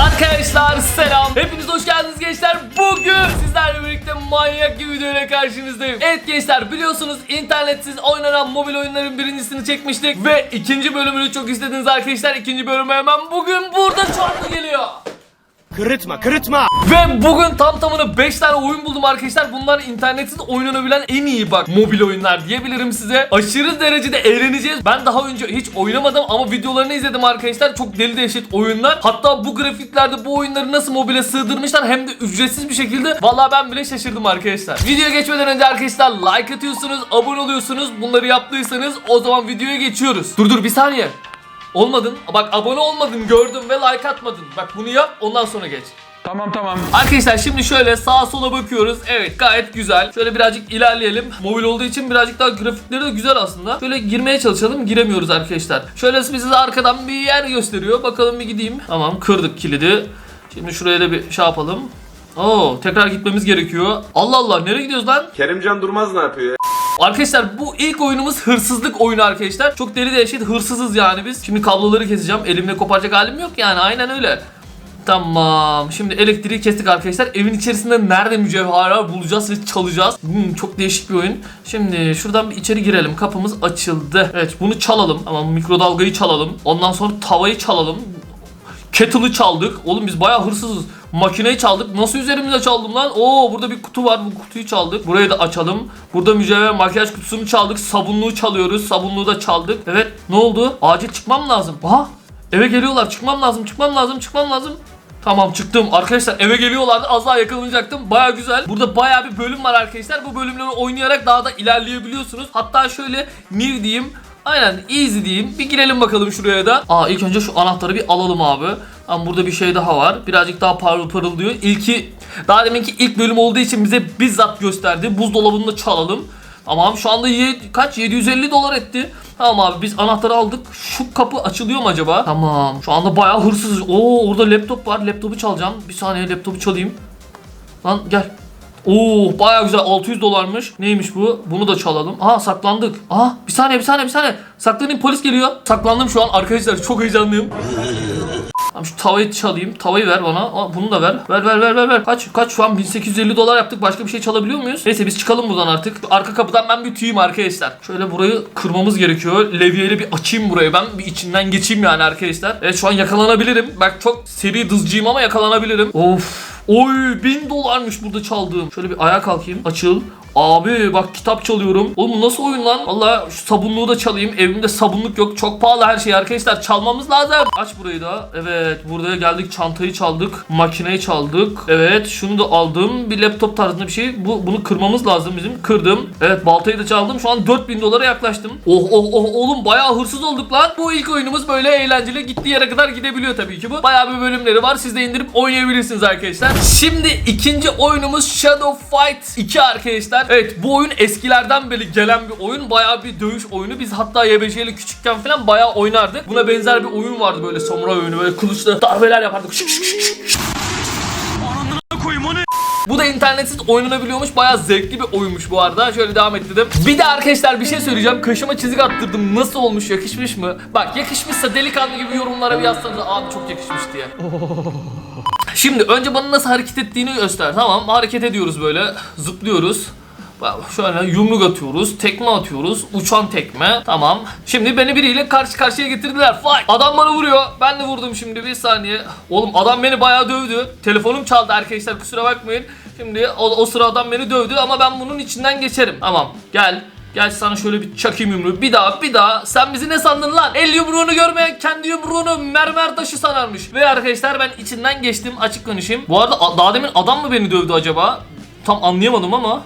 Arkadaşlar selam. Hepiniz hoş geldiniz gençler. Bugün sizlerle birlikte manyak gibi videoyla karşınızdayım. Evet gençler biliyorsunuz internetsiz oynanan mobil oyunların birincisini çekmiştik. Ve ikinci bölümünü çok istediniz arkadaşlar. İkinci bölümü hemen bugün burada çarpı geliyor. Kırıtma kırıtma. Ve bugün tam tamına 5 tane oyun buldum arkadaşlar. Bunlar internetsiz oynanabilen en iyi bak mobil oyunlar diyebilirim size. Aşırı derecede eğleneceğiz. Ben daha önce hiç oynamadım ama videolarını izledim arkadaşlar. Çok deli dehşet oyunlar. Hatta bu grafiklerde bu oyunları nasıl mobile sığdırmışlar hem de ücretsiz bir şekilde. Vallahi ben bile şaşırdım arkadaşlar. Videoya geçmeden önce arkadaşlar like atıyorsunuz, abone oluyorsunuz. Bunları yaptıysanız o zaman videoya geçiyoruz. Dur dur bir saniye. Olmadın. Bak abone olmadın gördüm ve like atmadın. Bak bunu yap ondan sonra geç. Tamam tamam. Arkadaşlar şimdi şöyle sağa sola bakıyoruz. Evet gayet güzel. Şöyle birazcık ilerleyelim. Mobil olduğu için birazcık daha grafikleri de güzel aslında. Şöyle girmeye çalışalım. Giremiyoruz arkadaşlar. Şöyle bize arkadan bir yer gösteriyor. Bakalım bir gideyim. Tamam kırdık kilidi. Şimdi şuraya da bir şey yapalım. Oo tekrar gitmemiz gerekiyor. Allah Allah nereye gidiyoruz lan? Kerimcan Durmaz ne yapıyor ya? Arkadaşlar bu ilk oyunumuz hırsızlık oyunu arkadaşlar. Çok deli dehşet hırsızız yani biz. Şimdi kabloları keseceğim. Elimle koparacak halim yok yani aynen öyle. Tamam. Şimdi elektriği kestik arkadaşlar. Evin içerisinde nerede mücevherler bulacağız ve çalacağız. Hmm, çok değişik bir oyun. Şimdi şuradan bir içeri girelim. Kapımız açıldı. Evet bunu çalalım. Ama mikrodalgayı çalalım. Ondan sonra tavayı çalalım. Kettle'ı çaldık. Oğlum biz bayağı hırsızız. Makineyi çaldık. Nasıl üzerimize çaldım lan? Oo burada bir kutu var. Bu kutuyu çaldık. Burayı da açalım. Burada mücevher makyaj kutusunu çaldık. Sabunluğu çalıyoruz. Sabunluğu da çaldık. Evet ne oldu? Acil çıkmam lazım. Aha eve geliyorlar. Çıkmam lazım. Çıkmam lazım. Çıkmam lazım. Tamam çıktım. Arkadaşlar eve geliyorlardı. Az daha yakalanacaktım. Baya güzel. Burada baya bir bölüm var arkadaşlar. Bu bölümleri oynayarak daha da ilerleyebiliyorsunuz. Hatta şöyle new diyeyim. Aynen easy diyeyim. Bir girelim bakalım şuraya da. Aa ilk önce şu anahtarı bir alalım abi. Ama burada bir şey daha var. Birazcık daha parıl parıl diyor. İlki daha deminki ilk bölüm olduğu için bize bizzat gösterdi. Buzdolabını da çalalım. Tamam şu anda ye- kaç 750 dolar etti. Tamam abi biz anahtarı aldık. Şu kapı açılıyor mu acaba? Tamam. Şu anda bayağı hırsızız. Oo orada laptop var. Laptopu çalacağım. Bir saniye laptopu çalayım. Lan gel. Oo bayağı güzel 600 dolarmış. Neymiş bu? Bunu da çalalım. Aha saklandık. Aha bir saniye bir saniye bir saniye. Saklanayım polis geliyor. Saklandım şu an arkadaşlar çok heyecanlıyım. Tamam şu tavayı çalayım. Tavayı ver bana. Aa, bunu da ver. Ver ver ver ver ver. Kaç kaç şu an 1850 dolar yaptık. Başka bir şey çalabiliyor muyuz? Neyse biz çıkalım buradan artık. Şu arka kapıdan ben bir tüyeyim arkadaşlar. Şöyle burayı kırmamız gerekiyor. Levyeyle bir açayım burayı ben. Bir içinden geçeyim yani arkadaşlar. Evet şu an yakalanabilirim. Bak çok seri dızcıyım ama yakalanabilirim. Of. Oy 1000 dolarmış burada çaldığım. Şöyle bir ayağa kalkayım. Açıl. Abi bak kitap çalıyorum. Oğlum nasıl oyun lan? Valla şu sabunluğu da çalayım. Evimde sabunluk yok. Çok pahalı her şey arkadaşlar. Çalmamız lazım. Aç burayı da. Evet buraya geldik. Çantayı çaldık. Makineyi çaldık. Evet şunu da aldım. Bir laptop tarzında bir şey. Bu bunu kırmamız lazım bizim. Kırdım. Evet baltayı da çaldım. Şu an 4000 dolara yaklaştım. Oh oh oh oğlum bayağı hırsız olduk lan. Bu ilk oyunumuz böyle eğlenceli. Gittiği yere kadar gidebiliyor tabii ki bu. Bayağı bir bölümleri var. Siz de indirip oynayabilirsiniz arkadaşlar. Şimdi ikinci oyunumuz Shadow Fight 2 arkadaşlar. Evet bu oyun eskilerden beri gelen bir oyun. Bayağı bir dövüş oyunu. Biz hatta YBC ile küçükken falan bayağı oynardık. Buna benzer bir oyun vardı böyle samuray oyunu. Böyle kılıçla darbeler yapardık. Şık şık şık şık. Koyayım onu. Bu da internetsiz oynanabiliyormuş. Bayağı zevkli bir oyunmuş bu arada. Şöyle devam ettirdim. Bir de arkadaşlar bir şey söyleyeceğim. Kaşıma çizik attırdım. Nasıl olmuş? Yakışmış mı? Bak yakışmışsa delikanlı gibi yorumlara bir yazsanız abi çok yakışmış diye. Şimdi önce bana nasıl hareket ettiğini göster. Tamam hareket ediyoruz böyle. Zıplıyoruz. Şöyle yumruk atıyoruz, tekme atıyoruz, uçan tekme. Tamam. Şimdi beni biriyle karşı karşıya getirdiler. Fight. Adam bana vuruyor. Ben de vurdum şimdi bir saniye. Oğlum adam beni bayağı dövdü. Telefonum çaldı arkadaşlar kusura bakmayın. Şimdi o, o sıra adam beni dövdü ama ben bunun içinden geçerim. Tamam gel. Gel sana şöyle bir çakayım yumruğu. Bir daha bir daha. Sen bizi ne sandın lan? El yumruğunu görmeyen kendi yumruğunu mermer taşı sanarmış. Ve arkadaşlar ben içinden geçtim açık konuşayım. Bu arada daha demin adam mı beni dövdü acaba? Tam anlayamadım ama.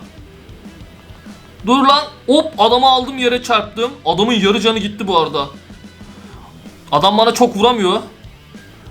Dur lan. Hop adamı aldım yere çarptım. Adamın yarı canı gitti bu arada. Adam bana çok vuramıyor.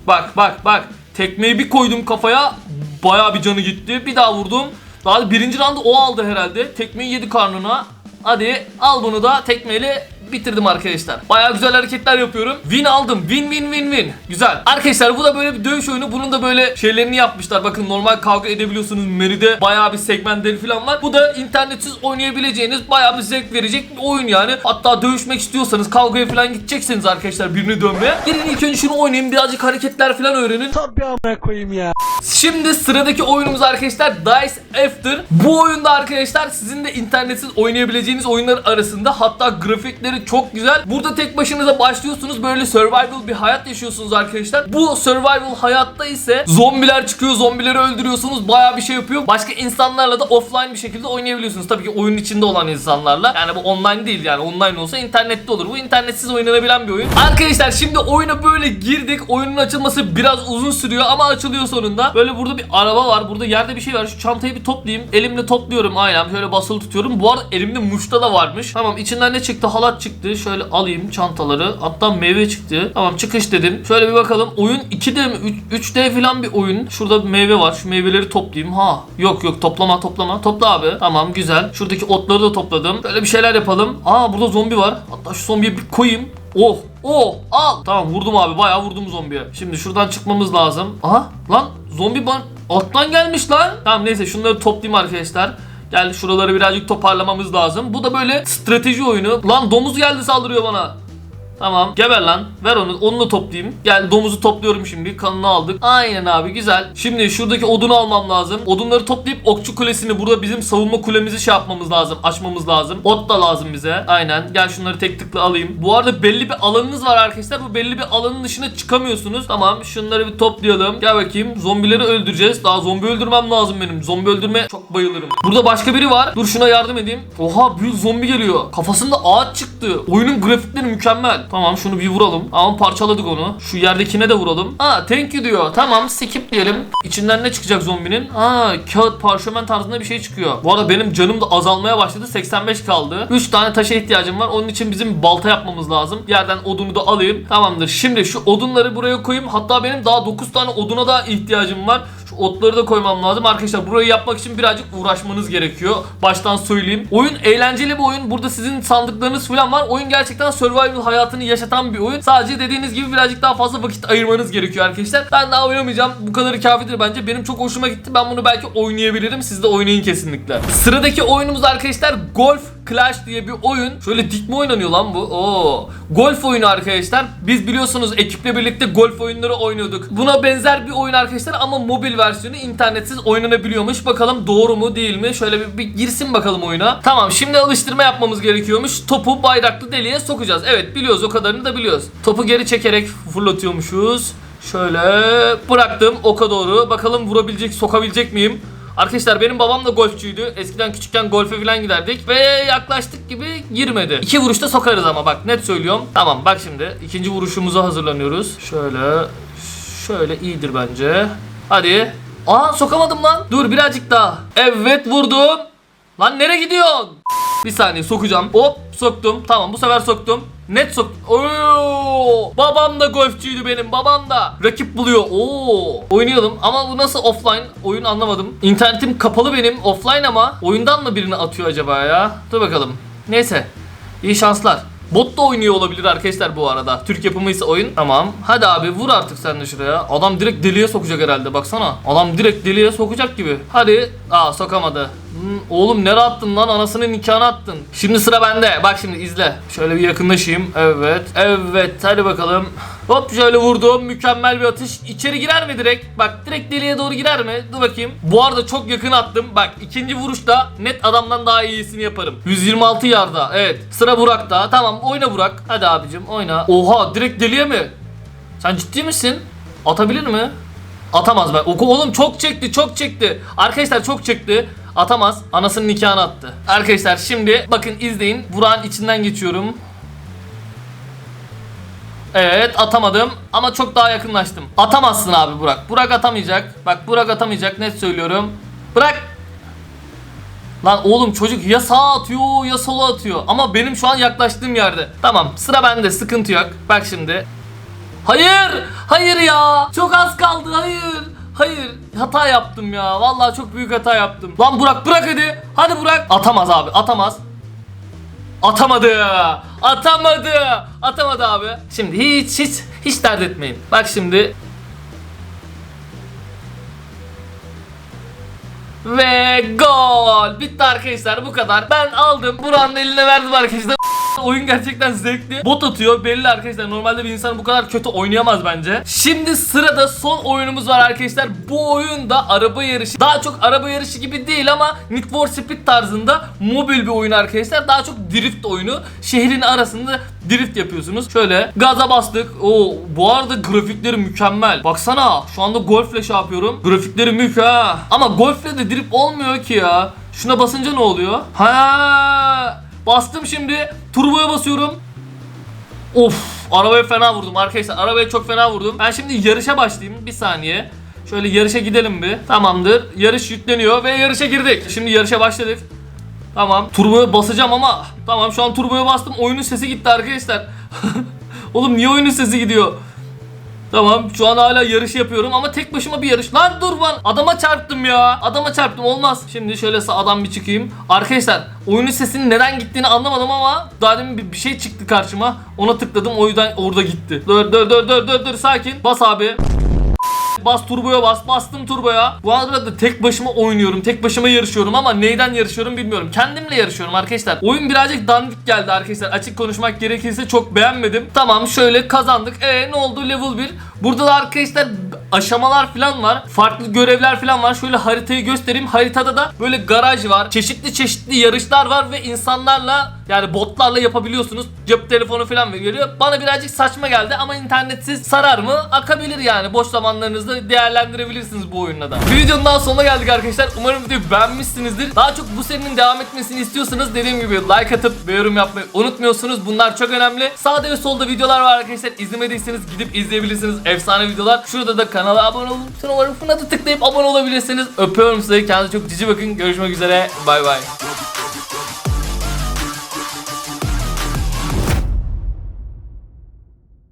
Bak bak bak. Tekmeyi bir koydum kafaya. Baya bir canı gitti. Bir daha vurdum. Daha birinci roundu o aldı herhalde. Tekmeyi yedi karnına. Hadi al bunu da tekmeyle bitirdim arkadaşlar. Baya güzel hareketler yapıyorum. Win aldım. Win win win win. Güzel. Arkadaşlar bu da böyle bir dövüş oyunu. Bunun da böyle şeylerini yapmışlar. Bakın normal kavga edebiliyorsunuz. Menüde baya bir segmentleri falan var. Bu da internetsiz oynayabileceğiniz baya bir zevk verecek bir oyun yani. Hatta dövüşmek istiyorsanız kavgaya falan gidecekseniz arkadaşlar birini dövmeye. Girin ilk önce şunu oynayın. Birazcık hareketler falan öğrenin. Tabii amına koyayım ya. Şimdi sıradaki oyunumuz arkadaşlar Dice After. Bu oyunda arkadaşlar sizin de internetsiz oynayabileceğiniz oyunlar arasında hatta grafikleri çok güzel. Burada tek başınıza başlıyorsunuz böyle survival bir hayat yaşıyorsunuz arkadaşlar. Bu survival hayatta ise zombiler çıkıyor zombileri öldürüyorsunuz baya bir şey yapıyor. Başka insanlarla da offline bir şekilde oynayabiliyorsunuz. Tabii ki oyunun içinde olan insanlarla. Yani bu online değil yani online olsa internette olur. Bu internetsiz oynanabilen bir oyun. Arkadaşlar şimdi oyuna böyle girdik. Oyunun açılması biraz uzun sürüyor ama açılıyor sonunda. Böyle burada bir araba var. Burada yerde bir şey var. Şu çantayı bir toplayayım. Elimle topluyorum aynen. Şöyle basılı tutuyorum. Bu arada elimde muşta da varmış. Tamam içinden ne çıktı? Halat çıktı. Şöyle alayım çantaları. Hatta meyve çıktı. Tamam çıkış dedim. Şöyle bir bakalım. Oyun 2D mi? 3, d falan bir oyun. Şurada bir meyve var. Şu meyveleri toplayayım. Ha. Yok yok toplama toplama. Topla abi. Tamam güzel. Şuradaki otları da topladım. Böyle bir şeyler yapalım. Aa burada zombi var. Hatta şu zombiye bir koyayım. Oh oh al. Tamam vurdum abi bayağı vurdum zombiye. Şimdi şuradan çıkmamız lazım. Aha lan zombi ban alttan gelmiş lan. Tamam neyse şunları toplayayım arkadaşlar. Gel şuraları birazcık toparlamamız lazım. Bu da böyle strateji oyunu. Lan domuz geldi saldırıyor bana. Tamam geber lan. Ver onu onu da toplayayım. Gel domuzu topluyorum şimdi. Kanını aldık. Aynen abi güzel. Şimdi şuradaki odunu almam lazım. Odunları toplayıp okçu kulesini burada bizim savunma kulemizi şey yapmamız lazım Açmamız lazım. Ot da lazım bize. Aynen. Gel şunları tek tıkla alayım. Bu arada belli bir alanınız var arkadaşlar. Bu belli bir alanın dışına çıkamıyorsunuz. Tamam şunları bir toplayalım. Gel bakayım. Zombileri öldüreceğiz. Daha zombi öldürmem lazım benim. Zombi öldürmeye çok bayılırım. Burada başka biri var. Dur şuna yardım edeyim. Oha büyük zombi geliyor. Kafasında ağaç çıktı. Oyunun grafikleri mükemmel Tamam şunu bir vuralım. Tamam parçaladık onu. Şu yerdekine de vuralım. Ha thank you diyor. Tamam skip diyelim. İçinden ne çıkacak zombinin? Ha kağıt parşömen tarzında bir şey çıkıyor. Bu arada benim canım da azalmaya başladı. 85 kaldı. 3 tane taşa ihtiyacım var. Onun için bizim balta yapmamız lazım. Yerden odunu da alayım. Tamamdır. Şimdi şu odunları buraya koyayım. Hatta benim daha 9 tane oduna da ihtiyacım var. Şu otları da koymam lazım. Arkadaşlar burayı yapmak için birazcık uğraşmanız gerekiyor. Baştan söyleyeyim. Oyun eğlenceli bir oyun. Burada sizin sandıklarınız falan var. Oyun gerçekten survival hayatını yaşatan bir oyun. Sadece dediğiniz gibi birazcık daha fazla vakit ayırmanız gerekiyor arkadaşlar. Ben daha oynamayacağım. Bu kadarı kafidir bence. Benim çok hoşuma gitti. Ben bunu belki oynayabilirim. Siz de oynayın kesinlikle. Sıradaki oyunumuz arkadaşlar Golf Clash diye bir oyun. Şöyle dik mi oynanıyor lan bu? Oo. Golf oyunu arkadaşlar. Biz biliyorsunuz ekiple birlikte golf oyunları oynuyorduk. Buna benzer bir oyun arkadaşlar ama mobil versiyonu internetsiz oynanabiliyormuş. Bakalım doğru mu değil mi? Şöyle bir, bir girsin bakalım oyuna. Tamam şimdi alıştırma yapmamız gerekiyormuş. Topu bayraklı deliğe sokacağız. Evet biliyoruz o kadarını da biliyoruz. Topu geri çekerek fırlatıyormuşuz. Şöyle bıraktım oka doğru. Bakalım vurabilecek, sokabilecek miyim? Arkadaşlar benim babam da golfçüydü. Eskiden küçükken golfe falan giderdik ve yaklaştık gibi girmedi. İki vuruşta sokarız ama bak net söylüyorum. Tamam bak şimdi ikinci vuruşumuza hazırlanıyoruz. Şöyle şöyle iyidir bence. Hadi. Aa sokamadım lan. Dur birazcık daha. Evet vurdum. Lan nereye gidiyorsun? Bir saniye sokacağım. Hop soktum. Tamam bu sefer soktum. Net sok. Oo! Babam da golfçüydü benim. Babam da. Rakip buluyor. Oo! Oynayalım ama bu nasıl offline? Oyun anlamadım. İnternetim kapalı benim. Offline ama oyundan mı birini atıyor acaba ya? Dur bakalım. Neyse. İyi şanslar. Bot da oynuyor olabilir arkadaşlar bu arada. Türk yapımıysa oyun. Tamam. Hadi abi vur artık sen de şuraya. Adam direkt deliğe sokacak herhalde baksana. Adam direkt deliğe sokacak gibi. Hadi. Aa sokamadı. Hmm, oğlum nereye attın lan? Anasının nikahını attın. Şimdi sıra bende. Bak şimdi izle. Şöyle bir yakınlaşayım. Evet. Evet. Hadi bakalım. Hop şöyle vurdum. Mükemmel bir atış. İçeri girer mi direkt? Bak direkt deliğe doğru girer mi? Dur bakayım. Bu arada çok yakın attım. Bak ikinci vuruşta net adamdan daha iyisini yaparım. 126 yarda. Evet. Sıra Burak'ta. Tamam oyna Burak. Hadi abicim oyna. Oha direkt deliğe mi? Sen ciddi misin? Atabilir mi? Atamaz ben. Oğlum çok çekti, çok çekti. Arkadaşlar çok çekti. Atamaz. Anasının nikahını attı. Arkadaşlar şimdi bakın izleyin. Burak'ın içinden geçiyorum. Evet atamadım ama çok daha yakınlaştım. Atamazsın abi Burak. Burak atamayacak. Bak Burak atamayacak net söylüyorum. Bırak. Lan oğlum çocuk ya sağa atıyor ya sola atıyor. Ama benim şu an yaklaştığım yerde. Tamam sıra bende sıkıntı yok. Bak şimdi. Hayır! Hayır ya! Çok az kaldı hayır! Hayır hata yaptım ya. Vallahi çok büyük hata yaptım. Lan Burak bırak hadi. Hadi Burak. Atamaz abi atamaz. Atamadı. Atamadı. Atamadı abi. Şimdi hiç hiç hiç dert etmeyin. Bak şimdi Ve gol. Bitti arkadaşlar bu kadar. Ben aldım. Buranın eline verdim arkadaşlar. Oyun gerçekten zevkli. Bot atıyor belli arkadaşlar. Normalde bir insan bu kadar kötü oynayamaz bence. Şimdi sırada son oyunumuz var arkadaşlar. Bu oyunda araba yarışı. Daha çok araba yarışı gibi değil ama Need for Speed tarzında mobil bir oyun arkadaşlar. Daha çok drift oyunu. Şehrin arasında drift yapıyorsunuz. Şöyle gaza bastık. Oo bu arada grafikleri mükemmel. Baksana şu anda golfle şey yapıyorum. Grafikleri mük. Ama golfle de drift olmuyor ki ya. Şuna basınca ne oluyor? Ha bastım şimdi. Turboya basıyorum. Of arabaya fena vurdum arkadaşlar arabaya çok fena vurdum. Ben şimdi yarışa başlayayım bir saniye. Şöyle yarışa gidelim bir. Tamamdır. Yarış yükleniyor ve yarışa girdik. Şimdi yarışa başladık. Tamam. Turboya basacağım ama tamam şu an turboya bastım. Oyunun sesi gitti arkadaşlar. Oğlum niye oyunun sesi gidiyor? Tamam şu an hala yarış yapıyorum ama tek başıma bir yarış. Lan dur lan adama çarptım ya. Adama çarptım olmaz. Şimdi şöyle sağdan bir çıkayım. Arkadaşlar oyunun sesinin neden gittiğini anlamadım ama daha demin bir, bir şey çıktı karşıma. Ona tıkladım o yüzden orada gitti. Dur dur dur dur dur dur sakin. Bas abi. Bas turboya bas. Bastım turboya. Bu arada tek başıma oynuyorum. Tek başıma yarışıyorum ama neyden yarışıyorum bilmiyorum. Kendimle yarışıyorum arkadaşlar. Oyun birazcık dandik geldi arkadaşlar. Açık konuşmak gerekirse çok beğenmedim. Tamam şöyle kazandık. E ne oldu level 1. Burada da arkadaşlar aşamalar falan var. Farklı görevler falan var. Şöyle haritayı göstereyim. Haritada da böyle garaj var. Çeşitli çeşitli yarışlar var ve insanlarla yani botlarla yapabiliyorsunuz. Cep telefonu falan veriyor. Bana birazcık saçma geldi ama internetsiz sarar mı? Akabilir yani. Boş zamanlarınızda değerlendirebilirsiniz bu oyunla da. Videonun daha sonuna geldik arkadaşlar. Umarım videoyu beğenmişsinizdir. Daha çok bu serinin devam etmesini istiyorsanız dediğim gibi like atıp ve yorum yapmayı unutmuyorsunuz. Bunlar çok önemli. Sağda ve solda videolar var arkadaşlar. İzlemediyseniz gidip izleyebilirsiniz. Efsane videolar. Şurada da kanala abone olup sonra da tıklayıp abone olabilirsiniz. Öpüyorum sizi. Kendinize çok cici bakın. Görüşmek üzere. Bay bay.